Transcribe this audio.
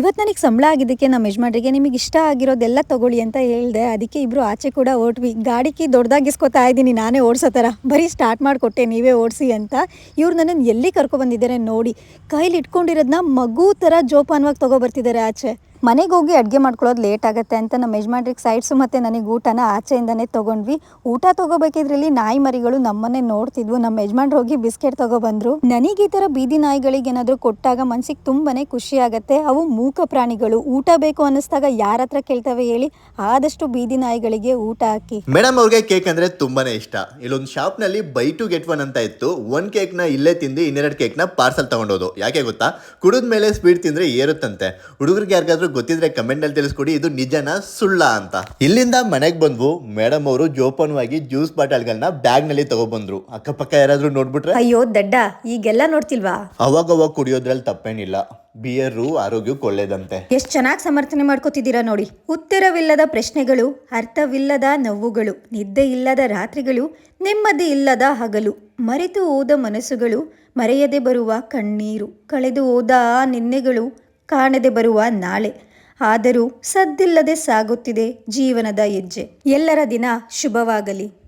ಇವತ್ತು ನನಗೆ ಸಂಬಳ ಆಗಿದ್ದಕ್ಕೆ ನಮ್ಮ ಯಜಮಾನ್ರಿಗೆ ನಿಮಗೆ ಇಷ್ಟ ಆಗಿರೋದೆಲ್ಲ ತಗೊಳ್ಳಿ ಅಂತ ಹೇಳಿದೆ. ಅದಕ್ಕೆ ಇಬ್ರು ಆಚೆ ಕೂಡ ಓಟ್ವಿ. ಗಾಡಿ ಕೀ ದೊಡ್ಡದಾಗಿಸ್ಕೊತಾ ಇದ್ದೀನಿ, ನಾನೇ ಓಡಿಸೋ ಥರ. ಬರೀ ಸ್ಟಾರ್ಟ್ ಮಾಡಿಕೊಟ್ಟೆ, ನೀವೇ ಓಡಿಸಿ ಅಂತ. ಇವ್ರು ನನ್ನನ್ನು ಎಲ್ಲಿ ಕರ್ಕೊಬಂದಿದ್ದಾರೆ ನೋಡಿ. ಕೈಲಿ ಇಟ್ಕೊಂಡಿರೋದನ್ನ ಮಗು ಥರ ಜೋಪಾನವಾಗಿ ತೊಗೊಬರ್ತಿದ್ದಾರೆ ಆಚೆ. ಮನೆಗೆ ಹೋಗಿ ಅಡುಗೆ ಮಾಡ್ಕೊಳ್ಳೋದು ಲೇಟ್ ಆಗುತ್ತೆ ಅಂತ ನಮ್ಮ ಯಜಮಾನ್ರಿಗೆ ಸೈಡ್ಸು ಮತ್ತು ನನಗೆ ಊಟನ ಆಚೆಯಿಂದನೇ ತೊಗೊಂಡ್ವಿ. ಊಟ ತೊಗೋಬೇಕಿದ್ರಲ್ಲಿ ನಾಯಿ ಮರಿಗಳು ನಮ್ಮನ್ನೇ ನೋಡ್ತಿದ್ವು. ನಮ್ಮ ಯಜಮಾನ್ರು ಹೋಗಿ ಬಿಸ್ಕೆಟ್ ತೊಗೊಬಂದ್ರು. ನನಗೆ ಈ ಥರ ಬೀದಿ ನಾಯಿಗಳಿಗೆ ಏನಾದರೂ ಕೊಟ್ಟಾಗ ಮನ್ಸಿಗೆ ತುಂಬಾನೇ ಖುಷಿ ಆಗುತ್ತೆ. ಅವು ಮೂಕ ಪ್ರಾಣಿಗಳು. ಊಟ ಬೇಕು ಅನ್ನಿಸ್ದಾಗ ಯಾರ ಹತ್ರ ಕೇಳ್ತವೆ ಹೇಳಿ ಆದಷ್ಟು ಬೀದಿ ನಾಯಿಗಳಿಗೆ ಊಟ ಹಾಕಿ. ಮೇಡಮ್ ಅವ್ರಿಗೆ ಕೇಕ್ ಅಂದ್ರೆ ತುಂಬಾನೇ ಇಷ್ಟ. ಇಲ್ಲೊಂದು ಶಾಪ್ನಲ್ಲಿ ಬೈ ಟು ಗೆಟ್ ಒನ್ ಅಂತ ಇತ್ತು. ಒಂದ್ ಕೇಕ್ನ ಇಲ್ಲೇ ತಿಂದು ಇನ್ನೆರಡು ಕೇಕ್ನ ಪಾರ್ಸಲ್ ತಗೊಂಡೋದು. ಯಾಕೆ ಗೊತ್ತಾ? ಕುಡಿದ ಮೇಲೆ ಸ್ವೀಟ್ ತಿಂದ್ರೆ ಏರುತ್ತಂತೆ. ಹುಡುಗರಿಗೆ ಯಾರಿಗಾದ್ರೂ ಗೊತ್ತಿದ್ರೆ ಕಮೆಂಟ್ ಅಲ್ಲಿ ತಿಳಿಸ್ಕೊಡಿ ಇದು ನಿಜನ ಸುಳ್ಳ ಅಂತ. ಇಲ್ಲಿಂದ ಮನೆಗೆ ಬಂದ್ವು ಮೇಡಮ್ ಅವರು ಜೋಪಾನವಾಗಿ ಜ್ಯೂಸ್ ಬಾಟಲ್ಗಳನ್ನ ಬ್ಯಾಗ್ನಲ್ಲಿ ತಗೊಬಂದ್ರು. ಅಕ್ಕಪಕ್ಕ ಯಾರಾದ್ರೂ ನೋಡ್ಬಿಟ್ರೆ? ಅಯ್ಯೋ ದಡ್ಡ ಈಗೆಲ್ಲ ನೋಡ್ತಿಲ್ವಾ? ಅವಾಗ ಅವಾಗ ಕುಡಿಯೋದ್ರಲ್ಲಿ ತಪ್ಪೇನಿಲ್ಲ. ಬಿಯರು ಆರೋಗ್ಯಕ್ಕೆ ಒಳ್ಳೇದಂತೆ. ಎಷ್ಟು ಚೆನ್ನಾಗಿ ಸಮರ್ಥನೆ ಮಾಡ್ಕೋತಿದ್ದೀರಾ ನೋಡಿ. ಉತ್ತರವಿಲ್ಲದ ಪ್ರಶ್ನೆಗಳು ಅರ್ಥವಿಲ್ಲದ ನೋವುಗಳು ನಿದ್ದೆ ಇಲ್ಲದ ರಾತ್ರಿಗಳು ನೆಮ್ಮದಿ ಇಲ್ಲದ ಹಗಲು ಮರೆತು ಹೋದ ಮನಸ್ಸುಗಳು ಮರೆಯದೆ ಬರುವ ಕಣ್ಣೀರು ಕಳೆದು ಹೋದ ನಿನ್ನೆಗಳು ಕಾಣದೆ ಬರುವ ನಾಳೆ. ಆದರೂ ಸದ್ದಿಲ್ಲದೆ ಸಾಗುತ್ತಿದೆ ಜೀವನದ ಹೆಜ್ಜೆ. ಎಲ್ಲರ ದಿನ ಶುಭವಾಗಲಿ.